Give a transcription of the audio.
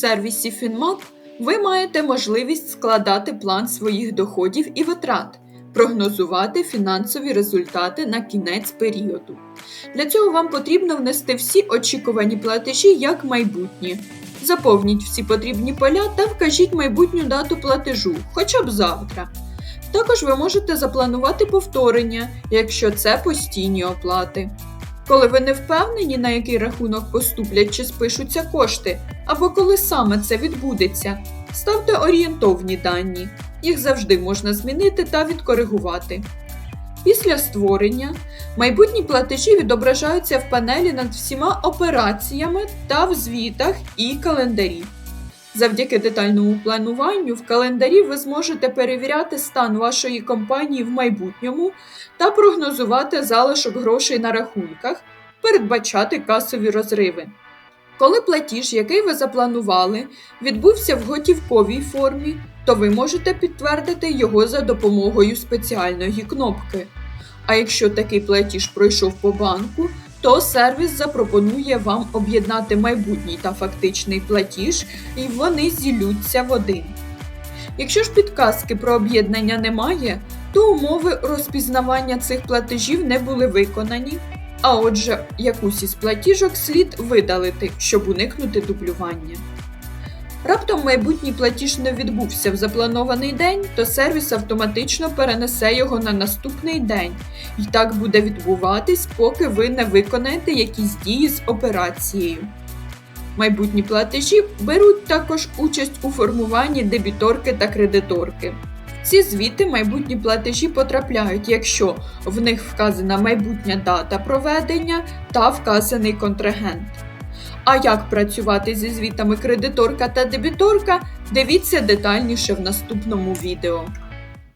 сервісі FinMap ви маєте можливість складати план своїх доходів і витрат, прогнозувати фінансові результати на кінець періоду. Для цього вам потрібно внести всі очікувані платежі як майбутні. Заповніть всі потрібні поля та вкажіть майбутню дату платежу, хоча б завтра. Також ви можете запланувати повторення, якщо це постійні оплати. Коли ви не впевнені, на який рахунок поступлять чи спишуться кошти, або коли саме це відбудеться, ставте орієнтовні дані. Їх завжди можна змінити та відкоригувати. Після створення майбутні платежі відображаються в панелі над всіма операціями та в звітах і календарі. Завдяки детальному плануванню в календарі ви зможете перевіряти стан вашої компанії в майбутньому та прогнозувати залишок грошей на рахунках, передбачати касові розриви. Коли платіж, який ви запланували, відбувся в готівковій формі, то ви можете підтвердити його за допомогою спеціальної кнопки. А якщо такий платіж пройшов по банку, то сервіс запропонує вам об'єднати майбутній та фактичний платіж, і вони зілються в один. Якщо ж підказки про об'єднання немає, то умови розпізнавання цих платежів не були виконані, а отже, якусь із платіжок слід видалити, щоб уникнути дублювання. Раптом майбутній платіж не відбувся в запланований день, то сервіс автоматично перенесе його на наступний день, і так буде відбуватись, поки ви не виконаєте якісь дії з операцією. Майбутні платежі беруть також участь у формуванні дебіторки та кредиторки. Ці звіти майбутні платежі потрапляють, якщо в них вказана майбутня дата проведення та вказаний контрагент. А як працювати зі звітами кредиторка та дебіторка, дивіться детальніше в наступному відео.